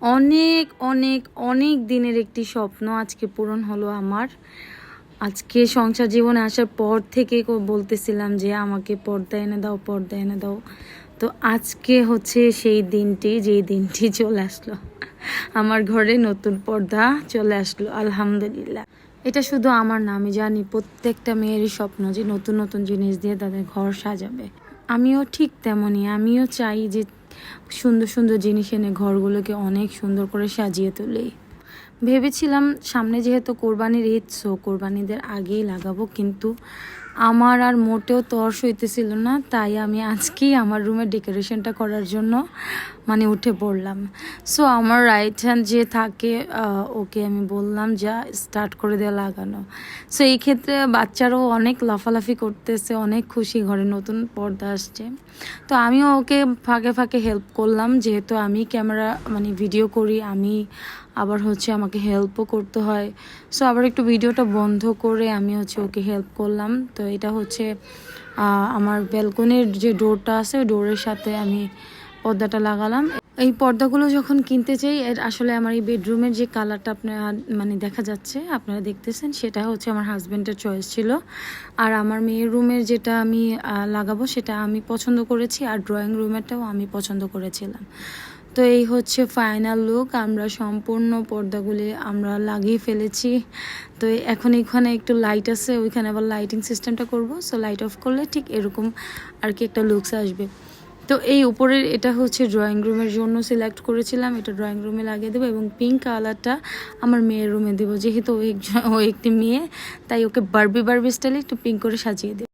অনেক অনেক অনেক দিনের একটি স্বপ্ন আজকে পূরণ হলো আমার। আজকে সংসার জীবনে আসার পর থেকে বলতেছিলাম যে আমাকে পর্দা এনে দাও, পর্দা এনে দাও। তো আজকে হচ্ছে সেই দিনটি, যেই দিনটি চলে আসলো। আমার ঘরে নতুন পর্দা চলে আসলো, আলহামদুলিল্লাহ। এটা শুধু আমার না, আমি জানি প্রত্যেকটা মেয়েরই স্বপ্ন যে নতুন নতুন জিনিস দিয়ে তাদের ঘর সাজাবে। আমিও ঠিক তেমনই, আমিও চাই যে সুন্দর সুন্দর জিনিস এনে ঘরগুলোকে অনেক সুন্দর করে সাজিয়ে তুলি। ভেবেছিলাম সামনে যেহেতু কোরবানির ঈদ সো কোরবানিদের আগেই লাগাবো, কিন্তু আমার আর মোটেও তর্স হইতেছিল না, তাই আমি আজকেই আমার রুমের ডেকোরেশনটা করার জন্য মানে উঠে পড়লাম। সো আমার রাইট হ্যান্ড যে থাকে ওকে আমি বললাম, যা স্টার্ট করে দেওয়া লাগানো। সো এই ক্ষেত্রে বাচ্চারাও অনেক লাফালাফি করতেছে, অনেক খুশি ঘরে নতুন পর্দা আসছে। তো আমিও ওকে ফাঁকে ফাঁকে হেল্প করলাম, যেহেতু আমি ক্যামেরা মানে ভিডিও করি, আমি আবার হচ্ছে আমাকে হেল্পও করতে হয়। সো আবার একটু ভিডিওটা বন্ধ করে আমি হচ্ছে ওকে হেল্প করলাম। তো এটা হচ্ছে আমার ব্যালকনির যে ডোরটা আছে, ওই ডোরের সাথে আমি পর্দাটা লাগালাম। এই পর্দাগুলো যখন কিনতে চাই, এর আসলে আমার এই বেডরুমের যে কালারটা আপনারা মানে দেখা যাচ্ছে, আপনারা দেখতেছেন, সেটা হচ্ছে আমার হাজব্যান্ডের চয়েস ছিল। আর আমার মেয়ের রুমের যেটা আমি লাগাবো, সেটা আমি পছন্দ করেছি, আর ড্রয়িং রুমেরটাও আমি পছন্দ করেছিলাম। তো এই হচ্ছে ফাইনাল লুক আমরা সম্পূর্ণ পর্দাগুলি আমরা লাগিয়ে ফেলেছি। তো এখন এখানে একটু লাইট আছে, ওইখানে আবার লাইটিং সিস্টেমটা করব। সো লাইট অফ করলে ঠিক এরকম আর কি একটা লুকস আসবে। তো এই উপরের এটা হচ্ছে ড্রয়িং রুমের জন্য সিলেক্ট করেছিলাম। এটা ড্রয়িং রুমে লাগিয়ে দেবো এবং পিঙ্ক কালারটা আমার মেয়ের রুমে দেবো। যেহেতু ও একটি মেয়ে, তাই ওকে বারবি বারবি স্টাইলে একটু পিঙ্ক করে সাজিয়ে দেবো।